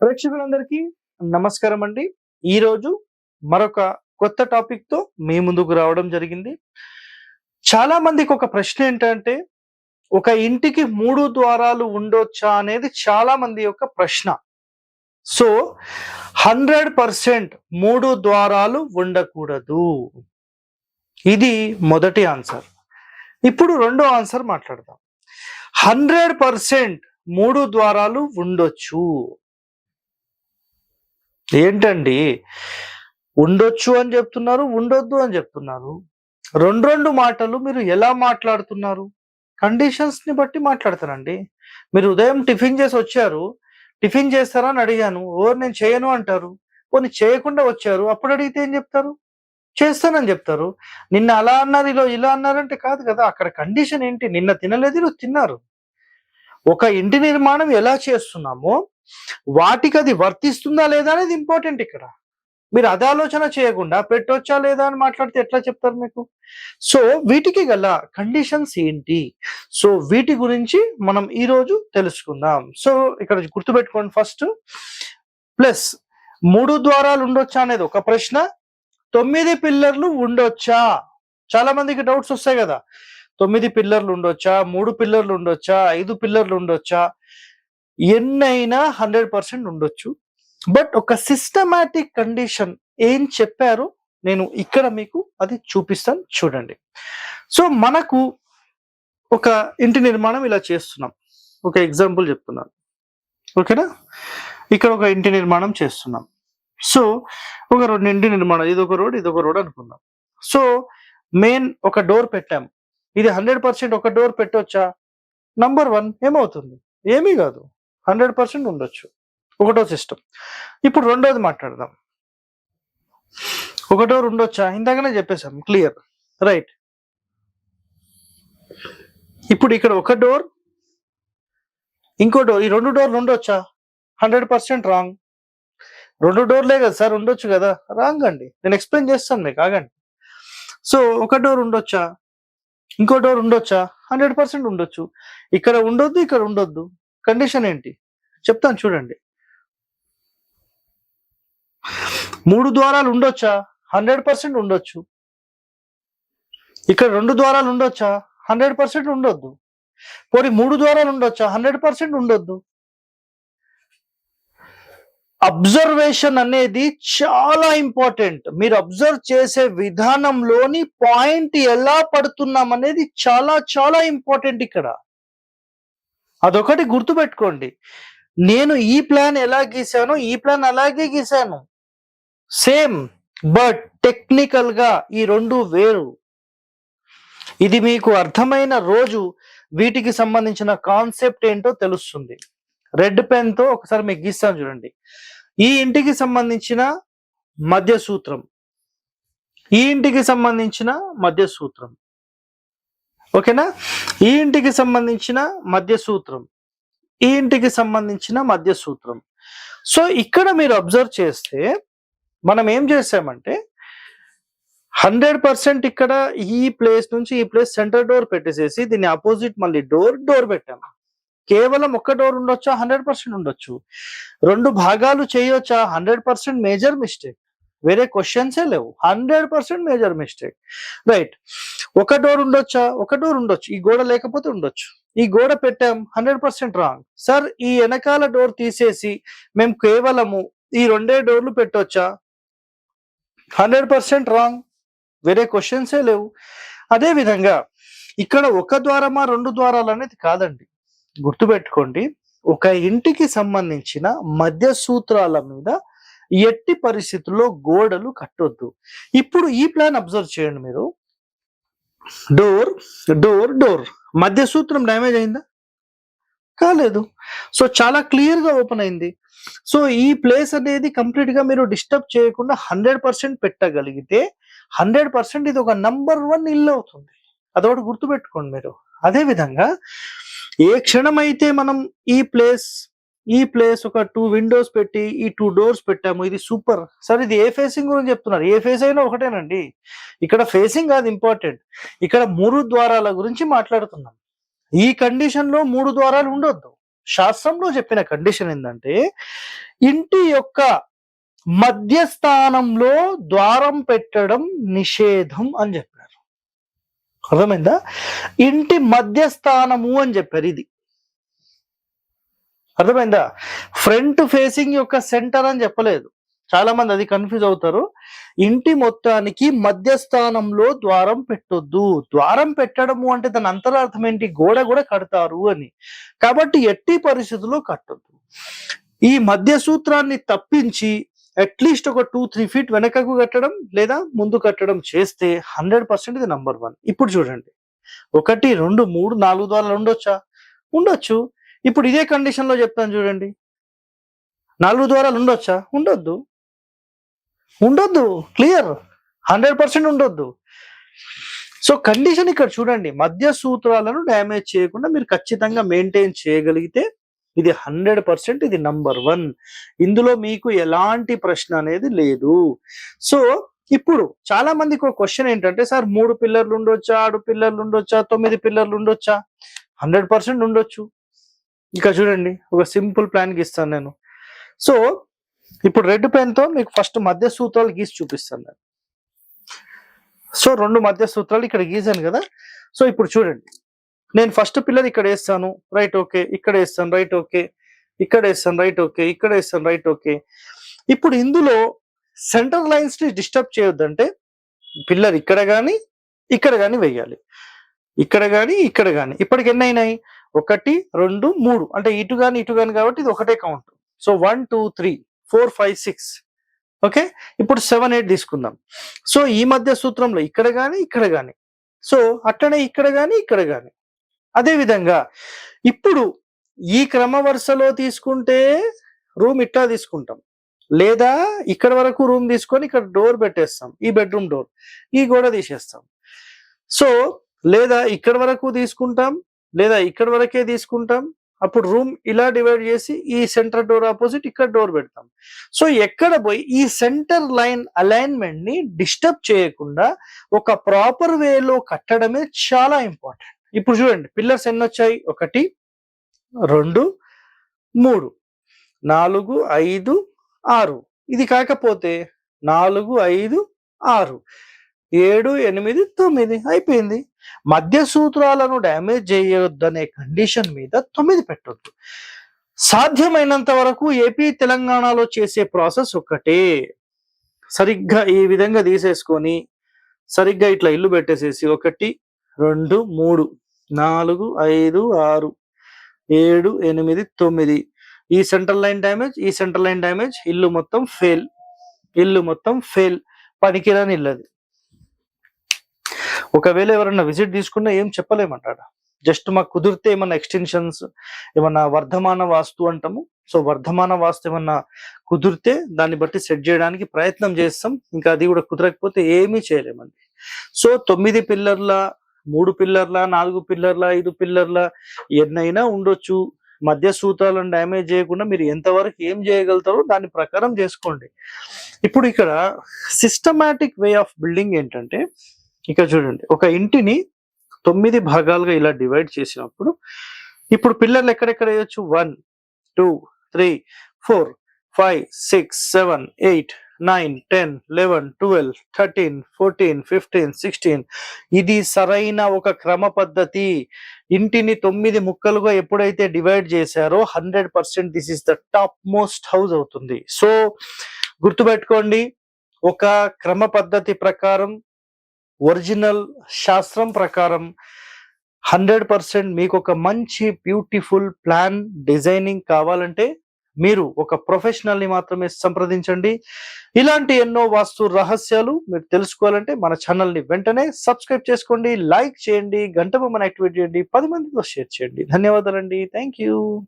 ప్రేక్షకులందరికీ నమస్కారం అండి ఈరోజు మరొక కొత్త టాపిక్తో మీ ముందుకు రావడం జరిగింది. చాలా మందికి ఒక ప్రశ్న ఏంటంటే ఒక ఇంటికి మూడు ద్వారాలు ఉండొచ్చా అనేది చాలా మంది యొక్క ప్రశ్న. సో హండ్రెడ్ పర్సెంట్ మూడు ద్వారాలు ఉండకూడదు. ఇది మొదటి ఆన్సర్. ఇప్పుడు రెండో ఆన్సర్ మాట్లాడదాం. హండ్రెడ్ పర్సెంట్ మూడు ద్వారాలు ఉండొచ్చు. ఏంటండి? ఉండొచ్చు అని చెప్తున్నారు ఉండొద్దు అని చెప్తున్నారు. రెండు రెండు మాటలు మీరు ఎలా మాట్లాడుతున్నారు? కండిషన్స్ని బట్టి మాట్లాడతారండి మీరు ఉదయం టిఫిన్ చేసి వచ్చారు. టిఫిన్ చేస్తారా అని అడిగాను. ఓ నేను చేయను అంటారు. కొన్ని చేయకుండా వచ్చారు. అప్పుడు అడిగితే ఏం చెప్తారు? చేస్తానని చెప్తారు. నిన్న అలా అన్నారు ఇలా ఇలా అన్నారంటే కాదు కదా. అక్కడ కండిషన్ ఏంటి? నిన్న తినలేదు తిన్నారు. ఒక ఇంటి నిర్మాణం ఎలా చేస్తున్నామో వాటికి అది వర్తిస్తుందా లేదా అనేది ఇంపార్టెంట్ ఇక్కడ. మీరు అదే ఆలోచన చేయకుండా పెట్టొచ్చా లేదా అని మాట్లాడితే ఎట్లా చెప్తారు మీకు? సో వీటికి గల కండిషన్స్ ఏంటి? సో వీటి గురించి మనం ఈ రోజు తెలుసుకుందాం. సో ఇక్కడ గుర్తుపెట్టుకోండి ఫస్ట్ ప్లస్ మూడు ద్వారాలు ఉండొచ్చా అనేది ఒక ప్రశ్న. తొమ్మిది పిల్లర్లు ఉండొచ్చా? చాలా మందికి డౌట్స్ వస్తాయి కదా. తొమ్మిది పిల్లర్లు ఉండొచ్చా? మూడు పిల్లర్లు ఉండొచ్చా? ఐదు పిల్లర్లు ఉండొచ్చా? ఎన్నైనా హండ్రెడ్ పర్సెంట్ ఉండొచ్చు. బట్ ఒక సిస్టమాటిక్ కండిషన్ ఏం చెప్పారు నేను ఇక్కడ మీకు అది చూపిస్తాను చూడండి. సో మనకు ఒక ఇంటి నిర్మాణం ఇలా చేస్తున్నాం. ఒక ఎగ్జాంపుల్ చెప్తున్నాను. ఓకేనా? ఇక్కడ ఒక ఇంటి నిర్మాణం చేస్తున్నాం. సో ఒక రెండు ఇంటి నిర్మాణం ఇది ఒక రోడ్ ఇది ఒక రోడ్ అనుకుందాం. సో మెయిన్ ఒక డోర్ పెట్టాం. ఇది హండ్రెడ్ పర్సెంట్ ఒక డోర్ పెట్టవచ్చా నంబర్ వన్ ఏమవుతుంది? ఏమీ కాదు. హండ్రెడ్ పర్సెంట్ ఉండొచ్చు. ఒకటో సిస్టమ్. ఇప్పుడు రెండోది మాట్లాడదాం. ఒక డోర్ ఉండొచ్చా ఇందాకనే చెప్పేశాం. క్లియర్. రైట్. ఇప్పుడు ఇక్కడ ఒక డోర్ ఇంకో డోర్. ఈ రెండు డోర్లు ఉండొచ్చా? Hundred percent wrong. రెండు డోర్లే కదా సార్ ఉండొచ్చు కదా? రాంగ్ అండి నేను ఎక్స్ప్లెయిన్ చేస్తాను మీకు ఆగండి. సో ఒక డోర్ ఉండొచ్చా? ఇంకో డోర్ ఉండొచ్చా? హండ్రెడ్ పర్సెంట్ ఉండొచ్చు. ఇక్కడ ఉండొద్దు ఇక్కడ ఉండొద్దు. కండిషన్ ఏంటి? చెప్తాను చూడండి. మూడు ద్వారాలు ఉండొచ్చా? హండ్రెడ్ పర్సెంట్ ఉండొచ్చు. ఇక్కడ రెండు ద్వారాలు ఉండొచ్చా? హండ్రెడ్ పర్సెంట్ ఉండొద్దు. పోనీ మూడు ద్వారాలు ఉండొచ్చా? హండ్రెడ్ పర్సెంట్ ఉండొద్దు. అబ్జర్వేషన్ అనేది చాలా ఇంపార్టెంట్. మీరు అబ్జర్వ్ చేసే విధానంలోని పాయింట్ ఎలా పడుతున్నాం అనేది చాలా చాలా ఇంపార్టెంట్ ఇక్కడ. అదొకటి గుర్తుపెట్టుకోండి. నేను ఈ ప్లాన్ ఎలా గీశాను ఈ ప్లాన్ అలాగే గీశాను. సేమ్ బట్ టెక్నికల్గా ఈ రెండు వేరు. ఇది మీకు అర్థమైన రోజు వీటికి సంబంధించిన కాన్సెప్ట్ ఏంటో తెలుస్తుంది. రెడ్ పెన్తో ఒకసారి మీకు గీస్తాను చూడండి. ఈ ఇంటికి సంబంధించిన మధ్య సూత్రం ఈ ఇంటికి సంబంధించిన మధ్య సూత్రం ఓకేనా? ఈ ఇంటికి సంబంధించిన మధ్య సూత్రం ఈ ఇంటికి సంబంధించిన మధ్య సూత్రం సో ఇక్కడ మీరు అబ్జర్వ్ చేస్తే మనం ఏం చేసామంటే హండ్రెడ్ పర్సెంట్ ఇక్కడ ఈ ప్లేస్ నుంచి ఈ ప్లేస్ సెంటర్ డోర్ పెట్టేసేసి దీన్ని ఆపోజిట్ మళ్ళీ డోర్ డోర్ పెట్టాము కేవలం ఒక్క డోర్ ఉండొచ్చా? హండ్రెడ్ పర్సెంట్ ఉండొచ్చు. రెండు భాగాలు చేయొచ్చా? Hundred percent major mistake. వేరే క్వశ్చన్సే లేవు. Hundred percent major mistake. Right. ఒక డోర్ ఉండొచ్చా? ఒక డోర్ ఉండొచ్చు. ఈ గోడ లేకపోతే ఉండొచ్చు. ఈ గోడ పెట్టాం హండ్రెడ్ పర్సెంట్ రాంగ్. సార్ ఈ వెనకాల డోర్ తీసేసి మేము కేవలము ఈ రెండే డోర్లు పెట్టొచ్చా? Hundred percent wrong. వేరే క్వశ్చన్సే లేవు. అదే విధంగా ఇక్కడ ఒక ద్వారమా రెండు ద్వారాలు అనేది కాదండి. గుర్తుపెట్టుకోండి ఒక ఇంటికి సంబంధించిన మధ్య సూత్రాల మీద ఎట్టి పరిస్థితుల్లో గోడలు కట్టొద్దు. ఇప్పుడు ఈ ప్లాన్ అబ్జర్వ్ చేయండి మీరు. Door door door. మధ్య సూత్రం డ్యామేజ్ అయిందా? కాలేదు. సో చాలా క్లియర్గా ఓపెన్ అయింది. సో ఈ ప్లేస్ అనేది కంప్లీట్గా మీరు డిస్టర్బ్ చేయకుండా హండ్రెడ్ పర్సెంట్ పెట్టగలిగితే హండ్రెడ్ పర్సెంట్ ఇది ఒక నంబర్ వన్ ఇల్లు అవుతుంది. అదొకటి గుర్తుపెట్టుకోండి మీరు. అదే విధంగా ఏ క్షణం అయితే మనం ఈ ప్లేస్ ఈ ప్లేస్ ఒక టూ విండోస్ పెట్టి ఈ టూ డోర్స్ పెట్టాము. ఇది సూపర్ సార్ ఇది ఏ ఫేసింగ్ గురించి చెప్తున్నారు? ఏ ఫేస్ అయినా ఒకటేనండి. ఇక్కడ ఫేసింగ్ అది ఇంపార్టెంట్ ఇక్కడ మూడు ద్వారాల గురించి మాట్లాడుతున్నాం. ఈ కండిషన్లో మూడు ద్వారాలు ఉండొద్దు. శాస్త్రంలో చెప్పిన కండిషన్ ఏంటంటే ఇంటి యొక్క మధ్యస్థానంలో ద్వారం పెట్టడం నిషేధం అని చెప్పారు. అర్థమైందా? ఇంటి మధ్యస్థానము అని చెప్పారు ఇది. అర్థమైందా? ఫ్రంట్ ఫేసింగ్ యొక్క సెంటర్ అని చెప్పలేదు. చాలా మంది అది కన్ఫ్యూజ్ అవుతారు. ఇంటి మొత్తానికి మధ్యస్థానంలో ద్వారం పెట్టొద్దు. ద్వారం పెట్టడము అంటే దాని అంతరార్థం ఏంటి? గోడ కూడా కడతారు అని. కాబట్టి ఎట్టి పరిస్థితుల్లో కట్టొద్దు. ఈ మధ్య సూత్రాన్ని తప్పించి అట్లీస్ట్ ఒక టూ త్రీ ఫీట్ వెనకకు కట్టడం లేదా ముందు కట్టడం చేస్తే హండ్రెడ్ పర్సెంట్ ఇది నంబర్ వన్. ఇప్పుడు చూడండి. ఒకటి రెండు మూడు నాలుగు ద్వారాలు ఉండొచ్చా? ఉండొచ్చు. ఇప్పుడు ఇదే కండిషన్లో చెప్తాను చూడండి. నాలుగు ద్వారాలు ఉండొచ్చా? ఉండొద్దు. ఉండొద్దు. క్లియర్ హండ్రెడ్ పర్సెంట్ ఉండొద్దు. సో కండిషన్ ఇక్కడ చూడండి. మధ్య సూత్రాలను డ్యామేజ్ చేయకుండా మీరు ఖచ్చితంగా మెయింటైన్ చేయగలిగితే ఇది హండ్రెడ్ పర్సెంట్ ఇది నంబర్ వన్ ఇందులో మీకు ఎలాంటి ప్రశ్న అనేది లేదు. సో ఇప్పుడు చాలా మందికి ఒక క్వశ్చన్ ఏంటంటే సార్ మూడు పిల్లర్లు ఉండొచ్చా? ఆరు పిల్లర్లు ఉండొచ్చా? తొమ్మిది పిల్లర్లు ఉండొచ్చా? హండ్రెడ్ పర్సెంట్ ఉండొచ్చు. ఇక చూడండి ఒక సింపుల్ ప్లాన్ గీస్తాను నేను. సో ఇప్పుడు రెడ్ పెన్తో మీకు ఫస్ట్ మధ్య సూత్రాలు గీసి చూపిస్తాను నేను. సో రెండు మధ్య సూత్రాలు ఇక్కడ గీసాను కదా. సో ఇప్పుడు చూడండి. నేను ఫస్ట్ పిల్లర్ ఇక్కడ వేస్తాను రైట్ ఓకే ఇక్కడ వేస్తాను రైట్ ఓకే ఇక్కడ వేస్తాను రైట్ ఓకే ఇక్కడ వేస్తాను రైట్ ఓకే ఇప్పుడు ఇందులో సెంటర్ లైన్స్ని డిస్టర్బ్ చేయొద్దంటే పిల్లర్ ఇక్కడ కానీ ఇక్కడ కానీ వేయాలి. ఇక్కడ కానీ ఇక్కడ కానీ ఇప్పటికి ఎన్ని అయినాయి? ఒకటి రెండు మూడు. అంటే ఇటు కానీ ఇటు కానీ కాబట్టి ఇది ఒకటే count so one two three four five six okay ఇప్పుడు సెవెన్ ఎయిట్ తీసుకుందాం. సో ఈ మధ్య సూత్రంలో ఇక్కడ కానీ ఇక్కడ కానీ సో అట్లనే ఇక్కడ కానీ ఇక్కడ కానీ అదేవిధంగా ఇప్పుడు ఈ క్రమ వరుసలో తీసుకుంటే రూమ్ ఇట్లా తీసుకుంటాం. లేదా ఇక్కడ వరకు రూమ్ తీసుకొని ఇక్కడ డోర్ పెట్టేస్తాం. ఈ బెడ్రూమ్ డోర్ ఈ గోడ తీసేస్తాం. సో లేదా ఇక్కడ వరకు తీసుకుంటాం. లేదా ఇక్కడ వరకే తీసుకుంటాం. అప్పుడు రూమ్ ఇలా డివైడ్ చేసి ఈ సెంటర్ డోర్ ఆపోజిట్ ఇక్కడ డోర్ పెడతాం. సో ఎక్కడ పోయి ఈ సెంటర్ లైన్ అలైన్మెంట్ని డిస్టర్బ్ చేయకుండా ఒక ప్రాపర్ వేలో కట్టడమే చాలా ఇంపార్టెంట్ ఇప్పుడు చూడండి పిల్లర్స్ ఎన్ని వచ్చాయి? ఒకటి రెండు మూడు నాలుగు ఐదు ఆరు. ఇది కాకపోతే నాలుగు ఐదు ఆరు. ఏడు ఎనిమిది తొమ్మిది. అయిపోయింది. మధ్య సూత్రాలను డ్యామేజ్ చేయొద్దనే కండిషన్ మీద తొమ్మిది పెట్టొద్దు. సాధ్యమైనంత వరకు ఏపీ తెలంగాణలో చేసే ప్రాసెస్ ఒక్కటే. సరిగ్గా ఈ విధంగా తీసేసుకొని సరిగ్గా ఇట్లా ఇల్లు పెట్టేసేసి ఒకటి రెండు మూడు నాలుగు ఐదు ఆరు ఏడు ఎనిమిది తొమ్మిది. ఈ సెంట్రల్ లైన్ డ్యామేజ్ ఈ సెంట్రల్ లైన్ డ్యామేజ్ ఇల్లు మొత్తం ఫెయిల్ ఇల్లు మొత్తం ఫెయిల్ పనికిరాని ఇల్లు అది ఒకవేళ ఎవరైనా విజిట్ తీసుకున్నా ఏం చెప్పలేమంటాడు? జస్ట్ మాకు కుదిరితే ఏమన్నా ఎక్స్టెన్షన్స్ ఏమన్నా వర్ధమాన వాస్తు అంటాము. సో వర్ధమాన వాస్తు ఏమన్నా కుదిరితే దాన్ని బట్టి సెట్ చేయడానికి ప్రయత్నం చేస్తాం. ఇంకా అది కూడా కుదరకపోతే ఏమీ చేయలేమండి. సో తొమ్మిది పిల్లర్ల మూడు పిల్లర్ల నాలుగు పిల్లర్ల ఐదు పిల్లర్ల ఎన్నైనా ఉండొచ్చు. మధ్య సూత్రాలను డ్యామేజ్ చేయకుండా మీరు ఎంతవరకు ఏం చేయగలుగుతారో దాని ప్రకారం చేసుకోండి. ఇప్పుడు ఇక్కడ సిస్టమాటిక్ వే ఆఫ్ బిల్డింగ్ ఏంటంటే ఇక్కడ చూడండి ఒక ఇంటిని తొమ్మిది భాగాలుగా ఇలా డివైడ్ చేసినప్పుడు ఇప్పుడు పిల్లర్లు ఎక్కడెక్కడ వేయచ్చు? One two three four five six seven eight nine ten eleven twelve thirteen fourteen fifteen sixteen ఇది సరైన ఒక క్రమ పద్ధతి. ఇంటిని తొమ్మిది ముక్కలుగా ఎప్పుడైతే డివైడ్ చేశారో hundred percent this is the top most house అవుతుంది. సో గుర్తుపెట్టుకోండి ఒక క్రమ పద్ధతి ప్రకారం ఒరిజినల్ శాస్త్రం ప్రకారం హండ్రెడ్ పర్సెంట్ మీకు ఒక మంచి బ్యూటిఫుల్ ప్లాన్ డిజైనింగ్ కావాలంటే మీరు ఒక ప్రొఫెషనల్ని మాత్రమే సంప్రదించండి. ఇలాంటి ఎన్నో వాస్తు రహస్యాలు మీరు తెలుసుకోవాలంటే మన ఛానల్ని వెంటనే సబ్స్క్రైబ్ చేసుకోండి లైక్ చేయండి గంట బొమ్మను యాక్టివేట్ చేయండి పది మందితో షేర్ చేయండి. ధన్యవాదాలండి. Thank you